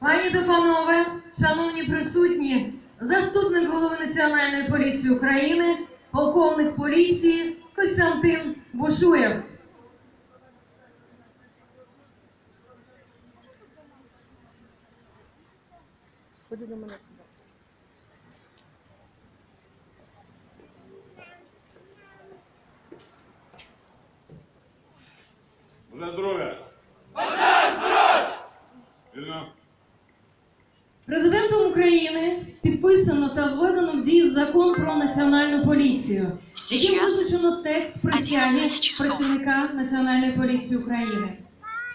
Пані та панове, шановні присутні, заступник голови Національної поліції України, полковник поліції Костянтин Бушуєв. Ходи сюди. Бажаю здоров'я! Бажаю здоров'я! Вільно. Президентом України підписано та введено в дію закон про національну поліцію. Яким Сейчас визначено текст присяги 11 часов. працівника Національної поліції України.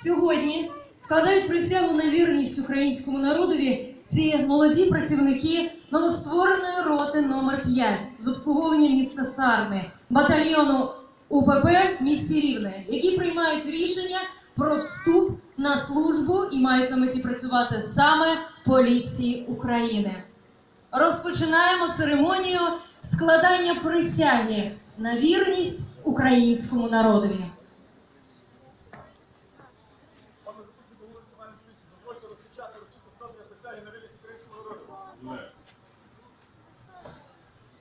Сьогодні складають присягу на вірність українському народові ці молоді працівники новоствореної роти номер 5 з обслуговування міста Сарни, батальйону УПП місті Рівне, які приймають рішення про вступ на службу і мають на меті працювати саме поліції України. Розпочинаємо церемонію складання присяги на вірність українському народові.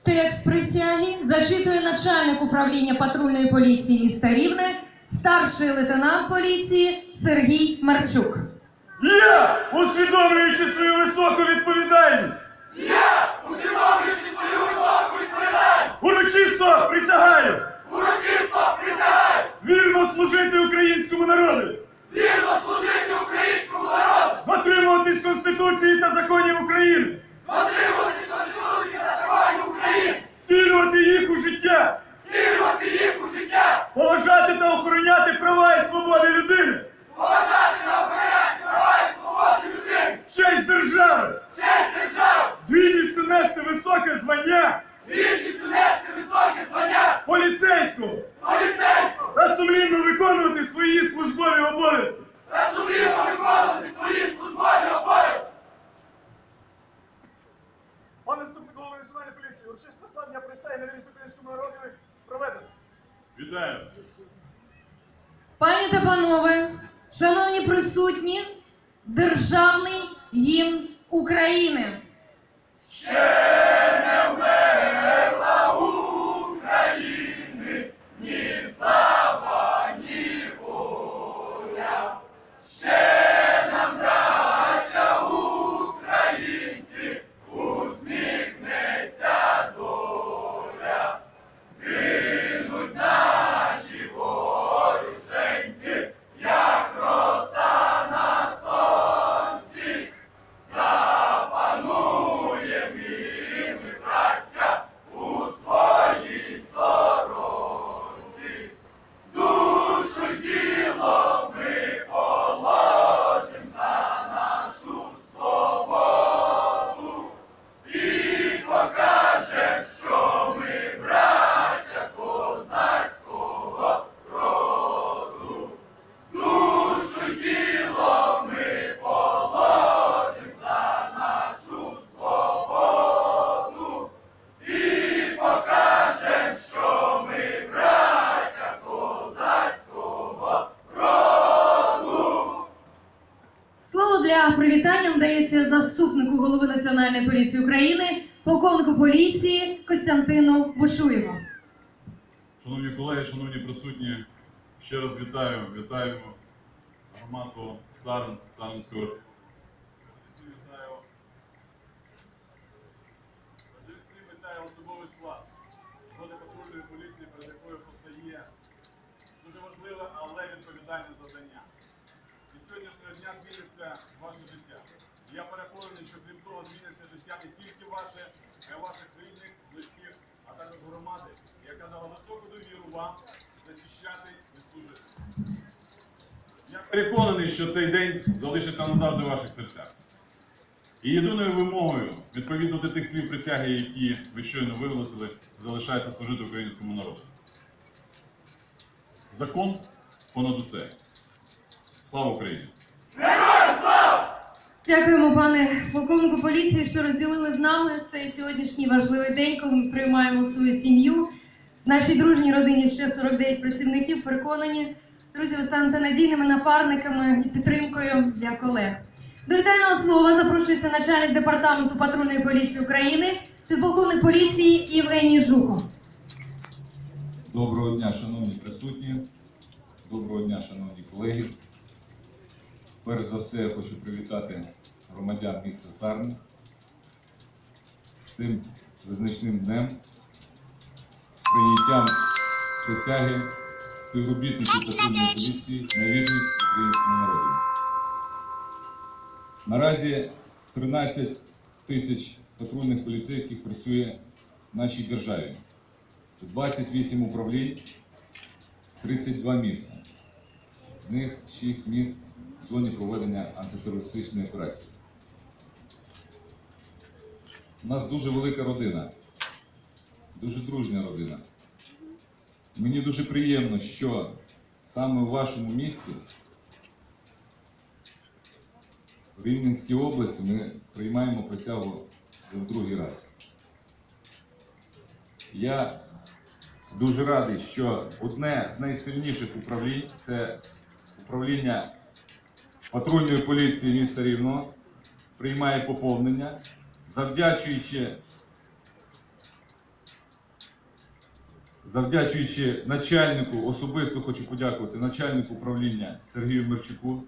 Текст присяги зачитує начальник управління патрульної поліції міста Рівне, старший лейтенант поліції Сергій Марчук. Я, усвідомлюючи свою високу відповідальність. Я, усвідомлюючи свою високу відповідальність. Урочисто присягаю. Урочисто присягаю. Вірно служити українському народу. Вірно служити українському народу. Дотримуватись Конституції та законів України. Дотримуватись Конституції та законів України. Втілювати їх у життя. Втілювати їх у життя. Поважати та охороняти права і свободи людини. Честь держави! Честь держави! З гідністю нести високе звання! З гідністю нести високе звання! Поліцейського! Поліцейського! Та сумлінно виконувати свої службові обов'язки! Та сумлінно виконувати свої службові обов'язки! Пане заступник голови національної поліції, урочисте складення присяги на вірність українському народові проведено. Вітаю! Пані та панове, шановні присутні, державний гімн України. Слово поліції Костянтину Бушуєву. Шановні колеги, шановні присутні, ще раз вітаю, вітаю громаду Сарн, Сарнського. Вітаю. Вітаю особовий склад роти патрульної поліції, перед якою постає дуже важливе, але відповідальне завдання. Від сьогоднішнього дня зміниться ваше життя. І Я переконаний, що крім того зміниться життя не тільки ваше, й ваших рідних, близьких, а також громади, яка дала високу довіру вам захищати і служити. Я переконаний, що цей день залишиться назавжди в ваших серцях. І єдиною вимогою, відповідно до тих слів присяги, які ви щойно виголосили, залишається служити українському народу. Закон понад усе. Слава Україні! Дякуємо, пане полковнику поліції, що розділили з нами цей сьогоднішній важливий день, коли ми приймаємо свою сім'ю. Нашій дружній родині ще 49 працівників. Переконані, друзі, ви станете надійними напарниками і підтримкою для колег. До вітального слова запрошується начальник департаменту патрульної поліції України, підполковник поліції Євгеній Жуков. Доброго дня, шановні присутні. Доброго дня, шановні колеги. Перш за все, я хочу привітати громадян міста Сарни з цим визначним днем, з прийняттям присяги співробітників патрульної поліції на вірність українському народу. Наразі 13 тисяч патрульних поліцейських працює в нашій державі. Це 28 управлінь, 32 міста. З них 6 міст в зоні проведення антитерористичної операції. У нас дуже велика родина, дуже дружня родина. Мені дуже приємно, що саме в вашому місті, в Рівненській області, ми приймаємо присягу вже в другий раз. Я дуже радий, що одне з найсильніших управлінь це управління патрульної поліції міста Рівного приймає поповнення, завдячуючи, завдячуючи начальнику, особисто хочу подякувати начальнику управління Сергію Мерчуку.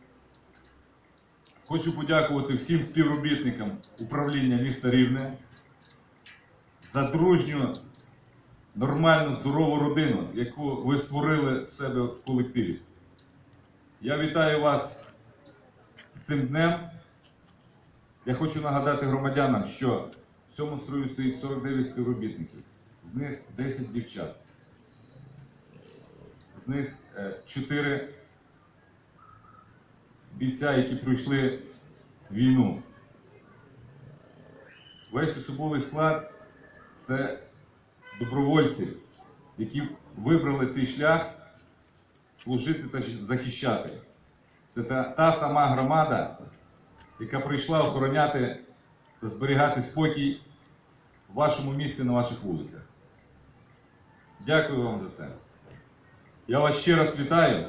Хочу подякувати всім співробітникам управління міста Рівне за дружню нормальну, здорову родину, яку ви створили в себе в колективі. Я вітаю вас цим днем. Я хочу нагадати громадянам, що в цьому строю стоїть 49 співробітників, з них 10 дівчат, з них 4 бійця, які пройшли війну. Весь особовий склад це добровольці, які вибрали цей шлях служити та захищати. Це та, та сама громада, яка прийшла охороняти та зберігати спокій в вашому місці на ваших вулицях. Дякую вам за це. Я вас ще раз вітаю.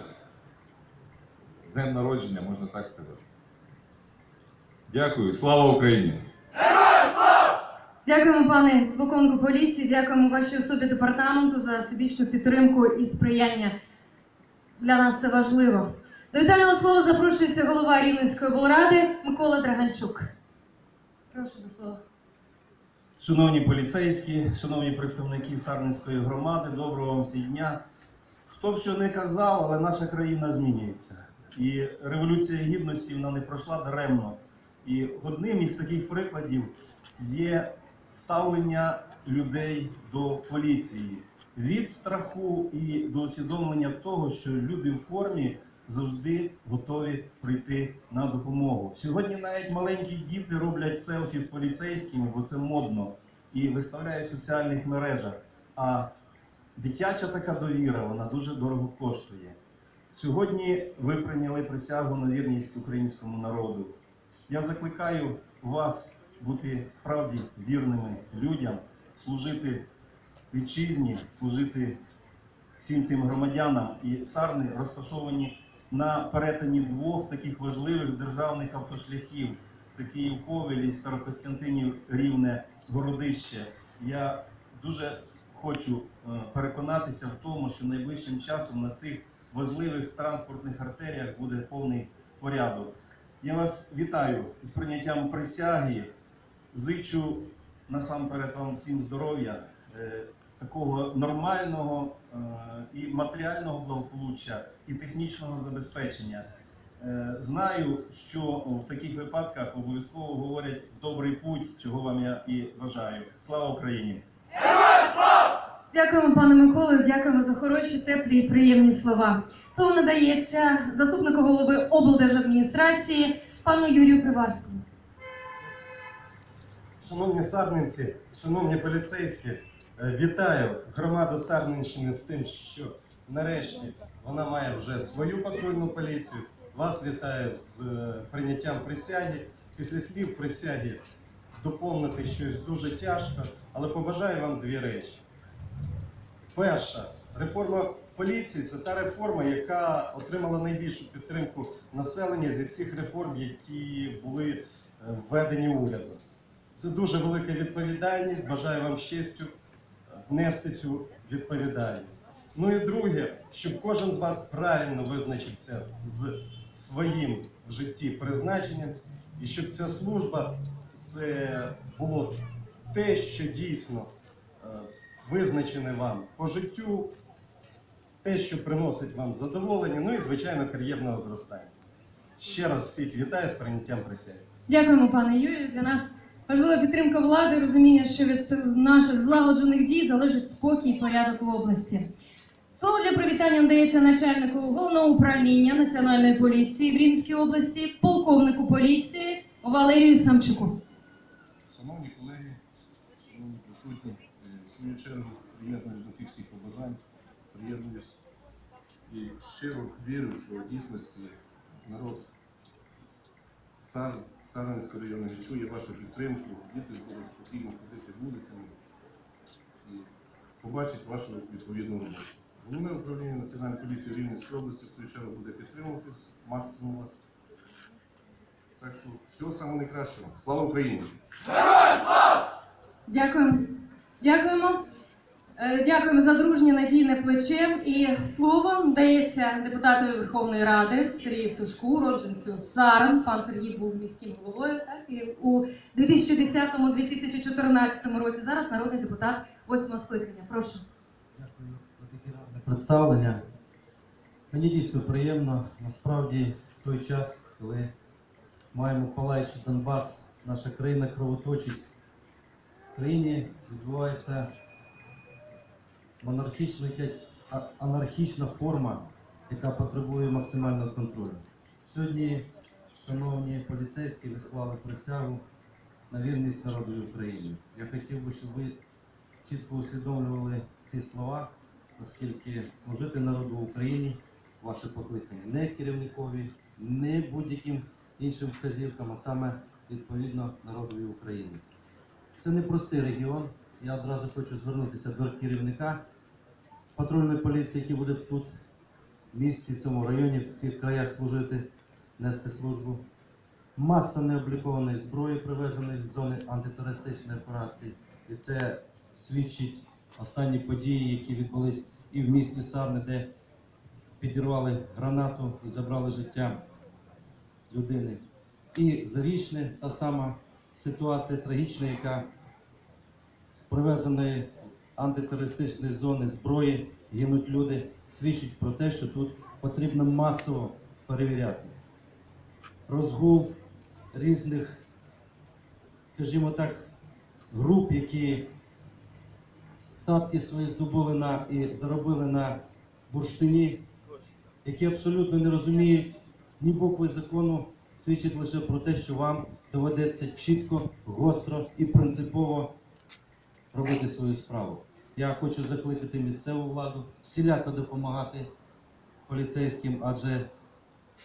З днем народження, можна так сказати. Дякую. Слава Україні! Дякуємо, пане полковнику поліції, дякуємо вашій особі департаменту за всебічну підтримку і сприяння. Для нас це важливо. До вітального слова запрошується голова Рівненської облради Микола Драганчук. Прошу до слова. Шановні поліцейські, шановні представники Сарненської громади, доброго вам всі дня. Хто б що не казав, але наша країна змінюється. І революція гідності вона не пройшла даремно. І одним із таких прикладів є ставлення людей до поліції від страху і до усвідомлення того, що люди в формі завжди готові прийти на допомогу. Сьогодні навіть маленькі діти роблять селфі з поліцейськими, бо це модно, і виставляють в соціальних мережах. А дитяча така довіра, вона дуже дорого коштує. Сьогодні ви прийняли присягу на вірність українському народу. Я закликаю вас бути справді вірними людям, служити вітчизні, служити всім цим громадянам. І сарни розташовані на перетині двох таких важливих державних автошляхів: це Київ Ковель і Старокостянтинів Рівне Городище. Я дуже хочу е, переконатися в тому, що найближчим часом на цих важливих транспортних артеріях буде повний порядок. Я вас вітаю з прийняттям присяги. Зичу насамперед вам всім здоров'я, е, такого нормального е, і матеріального благополуччя, і технічного забезпечення. Е, Знаю, що в таких випадках обов'язково говорять добрий путь, чого вам я і бажаю. Слава Україні! Дякуємо, пане Миколою, дякуємо за хороші, теплі і приємні слова. Слово надається заступнику голови облдержадміністрації пану Юрію Приварському. Шановні сарненці, шановні поліцейські, вітаю громаду Сарненщини з тим, що нарешті вона має вже свою патрульну поліцію. Вас вітаю з е, прийняттям присяги. Після слів присяги доповнити щось дуже тяжко, але побажаю вам дві речі. Перша реформа поліції це та реформа, яка отримала найбільшу підтримку населення зі всіх реформ, які були е, введені урядом. Це дуже велика відповідальність. Бажаю вам щастю внести цю відповідальність. Ну і друге, щоб кожен з вас правильно визначився з своїм в житті призначенням, і щоб ця служба це було те, що дійсно е, визначене вам по життю, те, що приносить вам задоволення, ну і звичайно кар'єрного зростання. Ще раз всіх вітаю з прийняттям присяги. Дякуємо, пане Юрію. Для нас важлива підтримка влади, розуміння, що від наших злагоджених дій залежить спокій і порядок в області. Слово для привітання надається начальнику головного управління Національної поліції в Рівненській області, полковнику поліції Валерію Самчуку. Шановні колеги, шановні присутні, е, в чергу приєднуюсь до тих всіх побажань, приєднуюсь і щиро вірю, що в дійсності народ Сар, Сарненського району відчує вашу підтримку, діти будуть спокійно ходити вулицями і побачить вашу відповідну роботу. Головне управління Національної поліції Рівненської області в свою чергу буде підтримувати максимум вас. Так що всього самого найкращого. Слава Україні! Дякуємо. Дякуємо. Е, Дякуємо за дружнє надійне плече. І слово надається депутатові Верховної Ради Сергію Євтушку, родженцю Саран. Пан Сергій був міським головою, так і у 2010-2014 році. Зараз народний депутат восьмого скликання. Прошу. Дякую за представлення. Мені дійсно приємно. Насправді в той час, коли маємо палаючий Донбас, наша країна кровоточить. В країні відбувається монархічна якась анархічна форма, яка потребує максимального контролю. Сьогодні, шановні поліцейські, ви склали присягу на вірність народу України. Я хотів би, щоб ви чітко усвідомлювали ці слова, оскільки служити народу в Україні ваше покликання не керівникові, не будь-яким іншим вказівкам, а саме відповідно народові України. Це не простий регіон. Я одразу хочу звернутися до керівника патрульної поліції, який буде тут в місті, в цьому районі, в цих краях служити, нести службу. Маса необлікованої зброї, привезеної з зони антитерористичної операції. І це свідчить останні події, які відбулись і в місті Сарни, де підірвали гранату і забрали життя людини. І зарічне та сама ситуація трагічна, яка з привезеної антитерористичної зони зброї гинуть люди, свідчить про те, що тут потрібно масово перевіряти. Розгул різних, скажімо так, груп, які статки свої здобули на і заробили на бурштині, які абсолютно не розуміють ні букви закону, свідчить лише про те, що вам доведеться чітко, гостро і принципово робити свою справу. Я хочу закликати місцеву владу, всіляко допомагати поліцейським, адже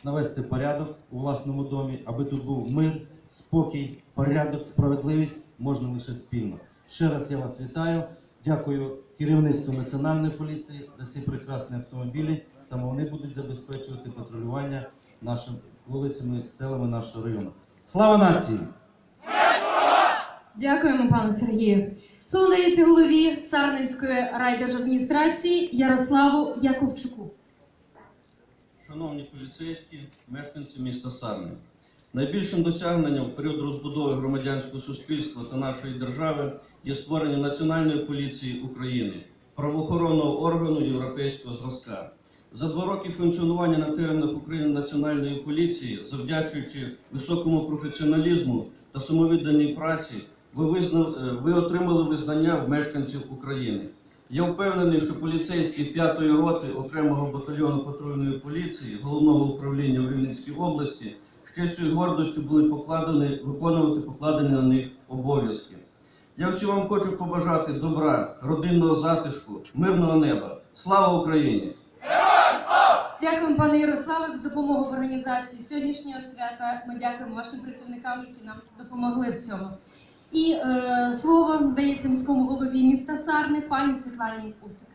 навести порядок у власному домі, аби тут був мир, спокій, порядок, справедливість можна лише спільно. Ще раз я вас вітаю. Дякую керівництву національної поліції за ці прекрасні автомобілі. Саме вони будуть забезпечувати патрулювання нашими вулицями, селами нашого району. Слава нації! Дякуємо, пане Сергію. Слово голові Сарненської райдержадміністрації Ярославу Яковчуку. Шановні поліцейські, мешканці міста Сарни, найбільшим досягненням в період розбудови громадянського суспільства та нашої держави є створення Національної поліції України, правоохоронного органу європейського зразка. За два роки функціонування на теренах України Національної поліції, завдячуючи високому професіоналізму та самовідданій праці, ви, визна... е, ви отримали визнання в мешканців України. Я впевнений, що поліцейські 5-ї роти окремого батальйону патрульної поліції головного управління в Рівненській області з честю і гордостю будуть покладені, виконувати покладені на них обов'язки. Я всім вам хочу побажати добра, родинного затишку, мирного неба. Слава Україні! Дякуємо, пане Ярославе, за допомогу в організації сьогоднішнього свята. Ми дякуємо вашим працівникам, які нам допомогли в цьому. І е, слово дається міському голові міста Сарни, пані Світлані Усик.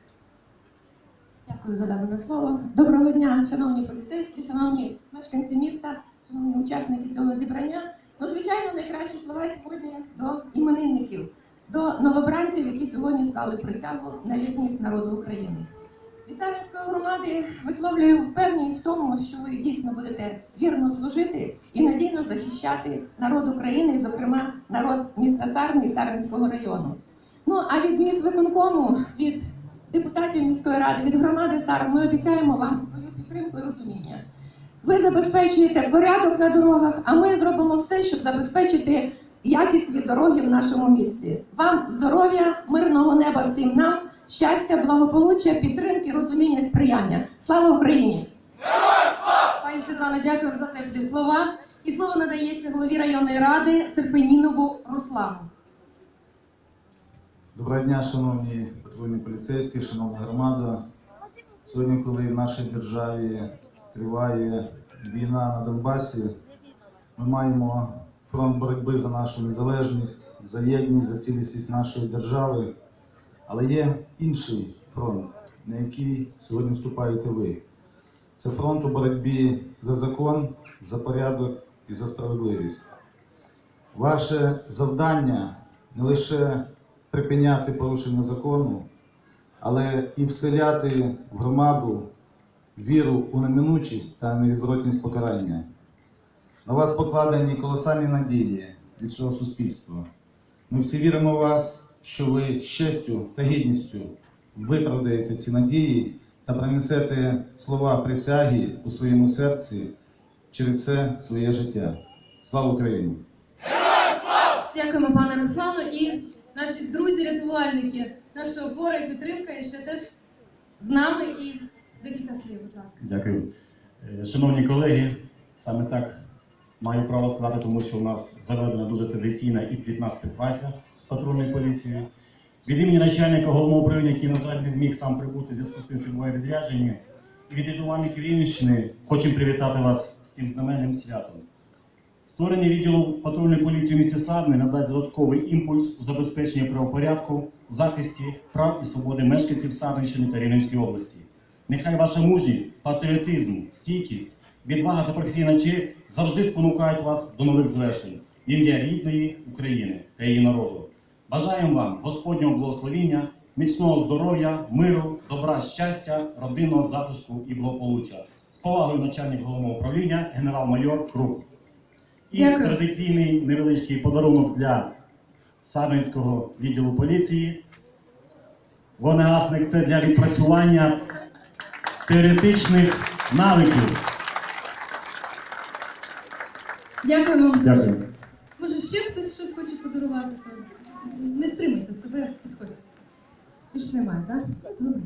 Дякую за дане слово. Доброго дня, шановні поліцейські, шановні мешканці міста, шановні учасники цього зібрання. Ну, звичайно, найкращі слова сьогодні до іменинників, до новобранців, які сьогодні склали присягу на вірність народу України. Від Сарненської громади висловлюю впевненість в тому, що ви дійсно будете вірно служити і надійно захищати народ України, зокрема народ міста Сарни і Сарненського району. Ну а від міст виконкому, від депутатів міської ради, від громади Сар, ми обіцяємо вам свою підтримку і розуміння. Ви забезпечуєте порядок на дорогах, а ми зробимо все, щоб забезпечити якісні дороги в нашому місті. Вам здоров'я, мирного неба всім нам, щастя, благополуччя, підтримки, розуміння, і сприяння. Слава Україні! Пані Світлана, дякую за теплі слова. І слово надається голові районної ради Серпенінову Руслану. Доброго дня, шановні патрульні поліцейські, шановна громада. Сьогодні, коли в нашій державі триває війна на Донбасі, ми маємо фронт боротьби за нашу незалежність, за єдність, за цілісність нашої держави. Але є інший фронт, на який сьогодні вступаєте ви. Це фронт у боротьбі за закон, за порядок і за справедливість. Ваше завдання не лише припиняти порушення закону, але і вселяти в громаду віру у неминучість та невідворотність покарання. На вас покладені колосальні надії від цього суспільства. Ми всі віримо в вас, що ви з честю та гідністю виправдаєте ці надії та принесете слова присяги у своєму серці через все своє життя. Слава Україні! Дякуємо, пане Руслану. І наші друзі-рятувальники, наша опора і підтримка, і ще теж з нами. І декілька слів, будь ласка. Дякую. Е, Шановні колеги, саме так маю право сказати, тому що у нас заведена дуже традиційна і плітна співпраця з патрульною поліцією. Від імені начальника головного управління, який, на жаль, не зміг сам прибути в зв'язку з тим, що буває відрядження, і від рятувальників Рівненщини хочемо привітати вас з цим знаменним святом. Створення відділу патрульної поліції у місті Сарни надасть додатковий імпульс у забезпеченні правопорядку, захисті прав і свободи мешканців Сарненщини та Рівненської області. Нехай ваша мужність, патріотизм, стійкість, відвага та професійна честь завжди спонукають вас до нових звершень в ім'я рідної України та її народу. Бажаємо вам Господнього благословіння, міцного здоров'я, миру, добра, щастя, родинного затишку і благополуччя. З повагою начальник головного управління, генерал-майор Круг. І Дякую. традиційний невеличкий подарунок для Сарненського відділу поліції. Вогнегасник це для відпрацювання теоретичних навиків. Дякуємо. Дякую. Може, ще хтось хоче подарувати? Не стримуйте себе, підходьте. Більш немає, так? Добре.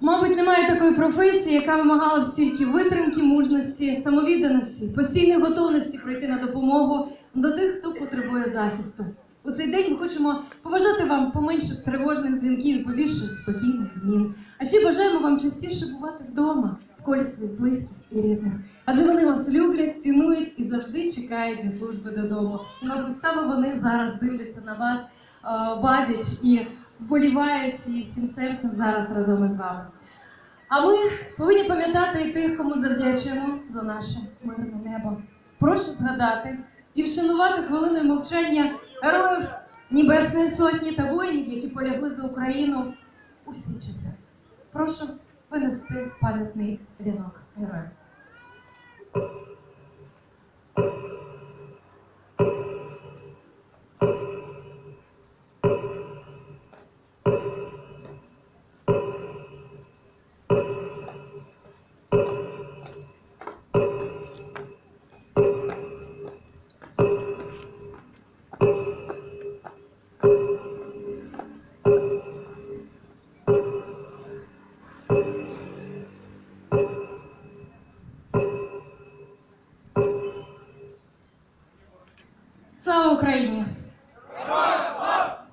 Мабуть, немає такої професії, яка вимагала б стільки витримки, мужності, самовідданості, постійної готовності прийти на допомогу до тих, хто потребує захисту. У цей день ми хочемо побажати вам поменше тривожних дзвінків і побільше спокійних змін. А ще бажаємо вам частіше бувати вдома, колі своїх близьких і рідних. Адже вони вас люблять, цінують і завжди чекають зі служби додому. І, мабуть, саме вони зараз дивляться на вас, е, бабіч і вболівають і всім серцем зараз разом із вами. А ми повинні пам'ятати і тих, кому завдячуємо за наше мирне небо. Прошу згадати і вшанувати хвилиною мовчання героїв Небесної Сотні та воїнів, які полягли за Україну у всі часи. Прошу винести пам'ятний вінок героям. Слава Україні!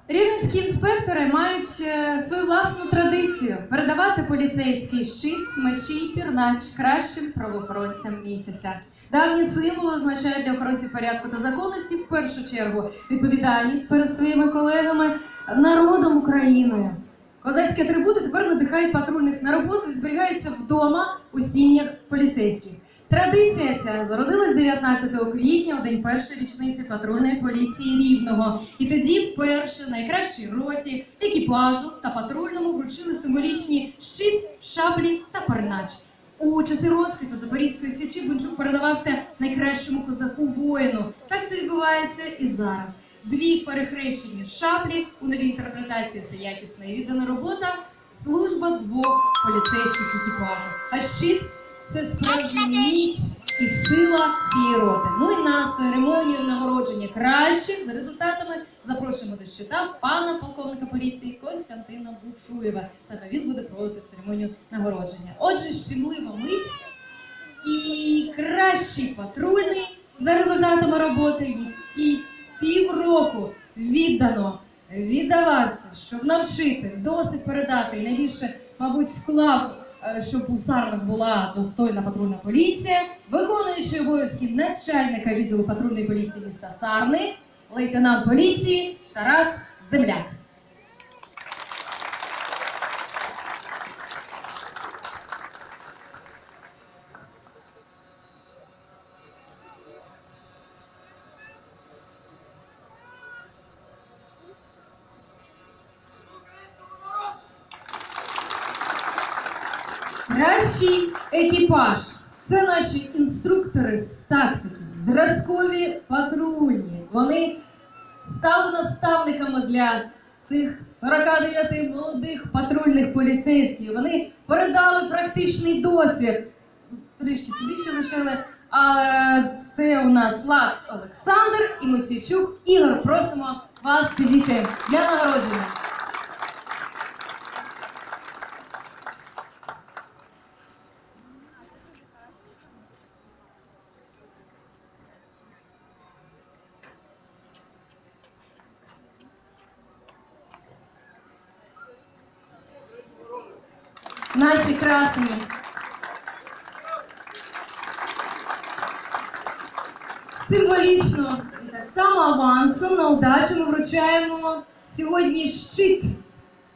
Рівненські інспектори мають е, свою власну традицію передавати поліцейський щит, мечі і пірнач кращим правоохоронцям місяця. Давні символи означають для охоронців порядку та законності в першу чергу відповідальність перед своїми колегами, народом Україною. Козацькі атрибути тепер надихають патрульних на роботу і зберігаються вдома у сім'ях поліцейських. Традиція ця зародилась 19 квітня, у день першої річниці патрульної поліції Рівного. І тоді вперше найкращій роті, екіпажу та патрульному вручили символічні щит, шаблі та парнач. У часи розквіту Запорізької січі Бунчук передавався найкращому козаку воїну. Так це відбувається і зараз. Дві перехрещені шаблі у новій інтерпретації це якісна і віддана робота, служба двох поліцейських екіпажів. А щит це справжня міць і сила цієї роти. Ну і на церемонію нагородження кращих за результатами запрошуємо до щита пана полковника поліції Костянтина Бушуєва. Саме він буде проводити церемонію нагородження. Отже, щемлива мить і кращий патрульний за результатами роботи, який півроку віддано віддавався, щоб навчити, досить передати, і найбільше, мабуть, вклав, щоб у Сарнах була достойна патрульна поліція, виконуючи обов'язки начальника відділу патрульної поліції міста Сарни, лейтенант поліції Тарас Земляк. Кращий екіпаж. Це наші інструктори з тактики, зразкові патрульні. Вони стали наставниками для цих 49 молодих патрульних поліцейських. Вони передали практичний досвід. Трішки собі ще лишили. Але це у нас Лац Олександр і Мосійчук Ігор. Просимо вас підійти для нагородження. Наші красені. Символічно і так само авансом на удачу ми вручаємо сьогодні щит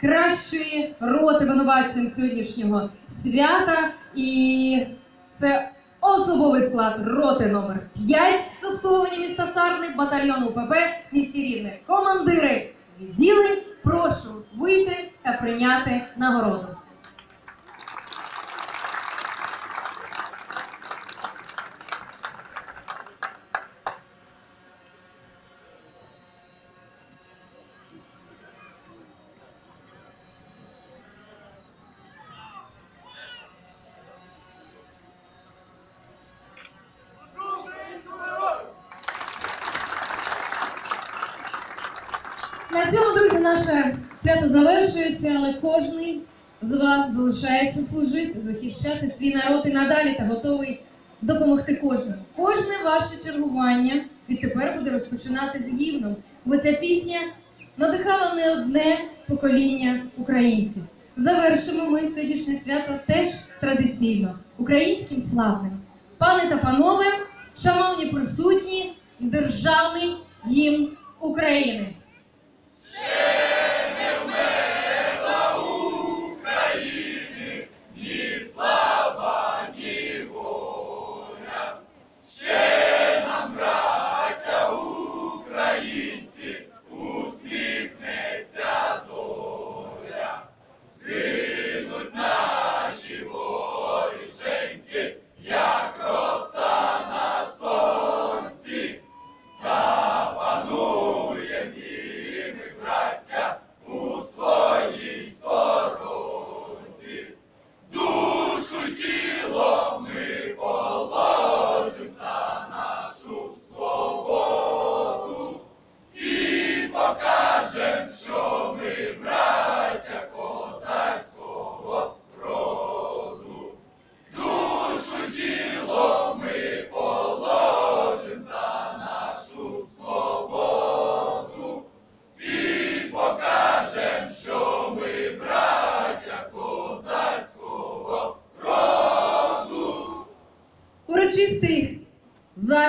кращої роти винуватцям сьогоднішнього свята. І це особовий склад роти номер 5 з обслуговування міста Сарни, батальйону УПП в місті Рівне. Командири відділень, прошу вийти та прийняти нагороду. На цьому, друзі, наше свято завершується, але кожний з вас залишається служити, захищати свій народ і надалі та готовий допомогти кожному. Кожне ваше чергування відтепер буде розпочинати з гімном, бо ця пісня надихала не одне покоління українців. Завершимо ми сьогоднішнє свято теж традиційно, українським славним. Пане та панове, шановні присутні, державний гімн України. Share.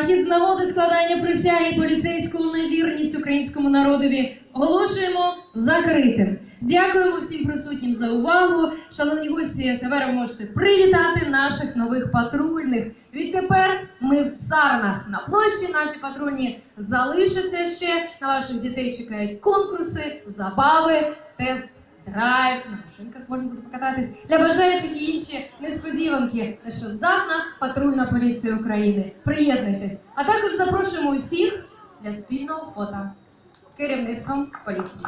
Захід з нагоди складання присяги поліцейському на вірність українському народові оголошуємо закритим. Дякуємо всім присутнім за увагу. Шановні гості, тепер ви можете привітати наших нових патрульних. Відтепер ми в Сарнах. На площі наші патрульні залишаться ще. На ваших дітей чекають конкурси, забави, тест. Драйв, на машинках можна буде покататись для бажаючих і інші несподіванки, що здатна патрульна поліція України. Приєднуйтесь, а також запрошуємо усіх для спільного фото з керівництвом поліції.